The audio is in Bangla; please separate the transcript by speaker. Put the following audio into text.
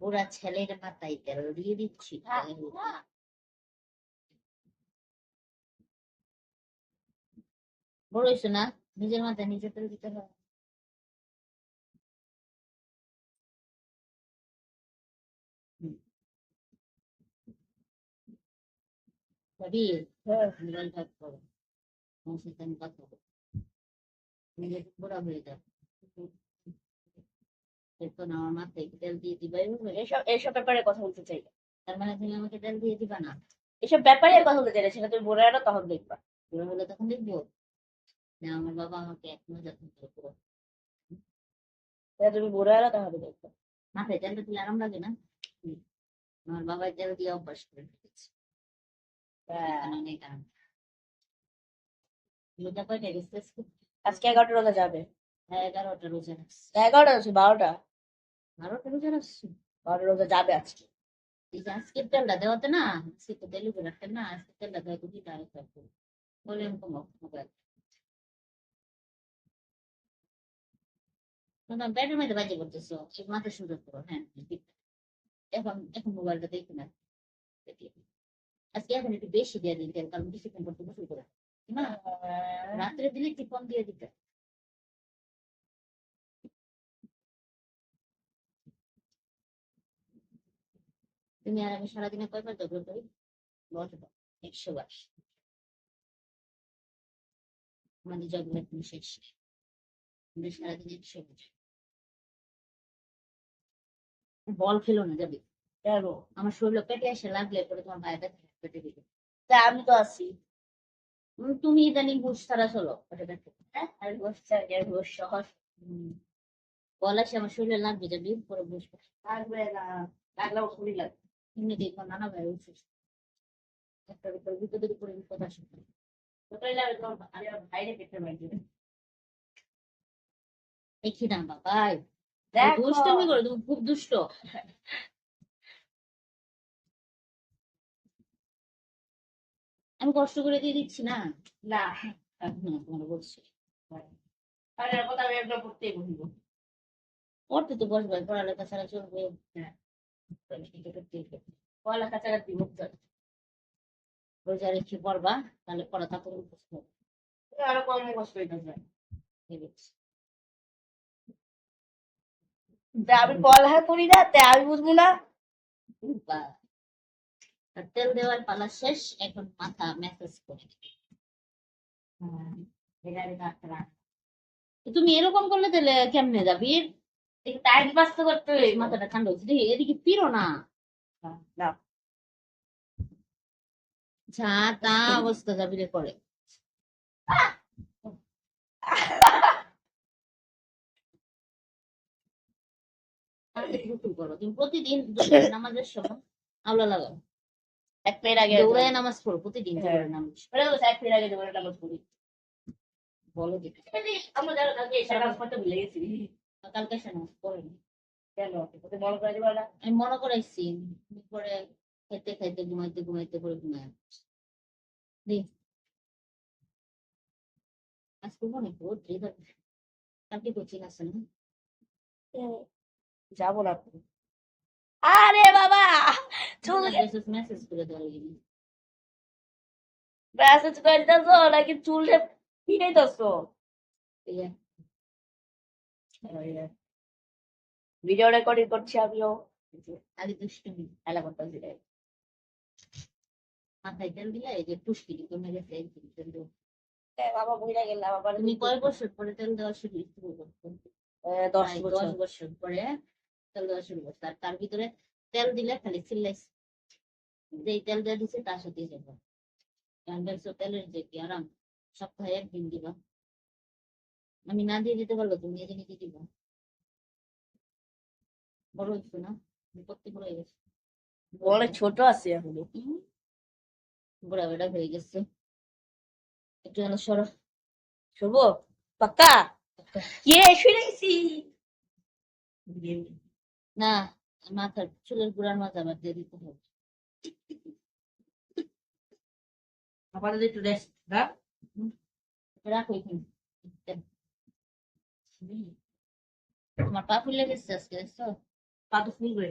Speaker 1: বুড়া ছেলের মাথায় তেল দিয়ে দিচ্ছি বড় হইছো না নিজের মাথায় নিজে তেল দিতে আমি কথা বলব। নিজে বুড়া হয়ে যাবে আমার মাথায় তেল দিয়ে দিবা এভাবে?
Speaker 2: এসব এসব ব্যাপারে কথা বলতে চাই।
Speaker 1: তার মানে তুমি আমাকে তেল দিয়ে দিবা না?
Speaker 2: এসব ব্যাপারে কথা বলতে চাই সেটা তুমি বলে আনো তখন দেখবা।
Speaker 1: বুড়ো হলে তখন দেখব। না আমার বাবা আমাকে ধরে পুরো।
Speaker 2: তুমি তাহলে দেখবা।
Speaker 1: মাথায় তেলটা দিলে আরাম লাগে না? আমার বাবা তেল দিয়ে অভ্যাস করে ফেলেছে অনেক আরাম। কয়টা? গেছে
Speaker 2: আজকে এগারোটা রোজা যাবে।
Speaker 1: হ্যাঁ এগারোটা রোজা রাখছি
Speaker 2: এগারোটা আছে বারোটা?
Speaker 1: বারোটা রোজা রাখছি
Speaker 2: বারোটা রোজা যাবে আজকে।
Speaker 1: এই যে আজকের তেলটা দেওয়াতে না আজকে তো তেলু করে না আজকে তেলটা দেওয়া তো দিতে আরেকটা বলে এরকম তোমার ব্যাটের মধ্যে বাজে করতেছো? এক মাথা সুন্দর করো হ্যাঁ এখন এখন মোবাইলটা দেখি না। আজকে এখন একটু বেশি দিয়ে কারণ করতে বসে করে না রাত্রে দিলে একটু কম দিয়ে দিতে। তুমি আর আমি সারাদিনে কয়বার ঝগড়া করি বলতো একশো বার। আমাদের ঝগড়া তুমি শেষ। আমরা সারাদিন একশো বার। বল খেলো না যাবে।
Speaker 2: কেন
Speaker 1: আমার শরীরে পেটে এসে লাগলে পরে তোমার ভাই ব্যথা পেটে দিবে
Speaker 2: তা আমি তো আছি।
Speaker 1: তুমি ইদানিং বুঝ ছাড়া চলো
Speaker 2: হ্যাঁ আর কি, আর বস সহজ।
Speaker 1: বল আসে আমার শরীরে লাগবে যাবি পরে বুঝবে
Speaker 2: থাকবে না। লাগলেও খুবই লাগবে।
Speaker 1: এমনি দেখব নানা ভাই উঠছিস একটার উপরে বিপদের উপরে বিপদ আসে।
Speaker 2: যাবে তোমার আমি আমার ভাইরে পেটে মারি দেবে
Speaker 1: দেখি না বাবাই দুষ্টমি করে তুমি খুব দুষ্ট। আমি কষ্ট করে দিয়ে দিচ্ছি না?
Speaker 2: না।
Speaker 1: এখন তোমার বলছি।
Speaker 2: আমি
Speaker 1: পড়তে তো বসবে পড়ালেখা ছাড়া চলবে।
Speaker 2: হ্যাঁ।
Speaker 1: রোজা রেখে পড়বা তাহলে তারপরে মুখস্থ হবে।
Speaker 2: আরও কম আমি পড়ালেখা করি না তাই আমি বুঝব না
Speaker 1: তেল দেওয়ার পালা শেষ এখন মাথা মেসেজ করে। তুমি এরকম করলে তাহলে কেমনে যাবি
Speaker 2: টাইম পাস তো করতে।
Speaker 1: মাথাটা ঠান্ডা হচ্ছে। দেখি এদিকে পিরো না। যা তা অবস্থা যাবি রে করে। করো তুমি প্রতিদিন নামাজের সময় আওলা লাগাও।
Speaker 2: এক পের আগে
Speaker 1: দৌড়ায় নামাজ পড়ো প্রতিদিন
Speaker 2: হ্যাঁ।
Speaker 1: নামাজ।
Speaker 2: এক আগে নামাজ পড়ি।
Speaker 1: বলো
Speaker 2: আমরা যারা ভুলে গেছি।
Speaker 1: কালকে এসে নামাজ
Speaker 2: কেন? ওকে মনে করে দিবা না?
Speaker 1: আমি মনে করাইছি পরে খেতে খাইতে ঘুমাইতে ঘুমাইতে করে ঘুমায় দি আজকে মনে করো ড্রেদার কালকে কোচিং আছে না?
Speaker 2: যাব না আরে বাবা! চুল
Speaker 1: মেসেজ করে দেওয়া
Speaker 2: মেসেজ করে দিতেছো নাকি চুলটা ফিরাইতেছো ভিডিও রেকর্ডিং করছি আমিও।
Speaker 1: আগে দুষ্টুমি খেলা করতেছি রে মাথায় তেল দিলে এই যে টুসকি কমে গেছে এই যে।
Speaker 2: বাবা বুঝা গেলাম আবার
Speaker 1: তুমি কয় বছর পরে তেল দেওয়া শুরু শুরু করছ
Speaker 2: দশ বছর।
Speaker 1: পরে তেল দেওয়া শুরু করছে আর তার ভিতরে তেল দিলে খালি চিল্লাইছে। যেই তেল দেওয়া দিছে তার সাথে যাব। তেলের যে কি আরাম সপ্তাহে একদিন দিবা আমি না দিয়ে দিতে পারব তুমি নিজে নিজে দিবা? বড় হচ্ছে না? করতে বড় হয়ে গেছে
Speaker 2: অনেক ছোট আছে
Speaker 1: এখনও। বুড়া বেড়া হয়ে গেছে। একটু যেন সরো।
Speaker 2: শুভ? পাক্কা? কে শুনেছি
Speaker 1: না মাথার চুলের গুড়ার মাথা আবার দিয়ে দিতে হবে।
Speaker 2: একটু রেস্ট
Speaker 1: রাখো এখানে। তোমার পা ফুলে গেছে আজকে দেখছ?
Speaker 2: পা তো ফুলবে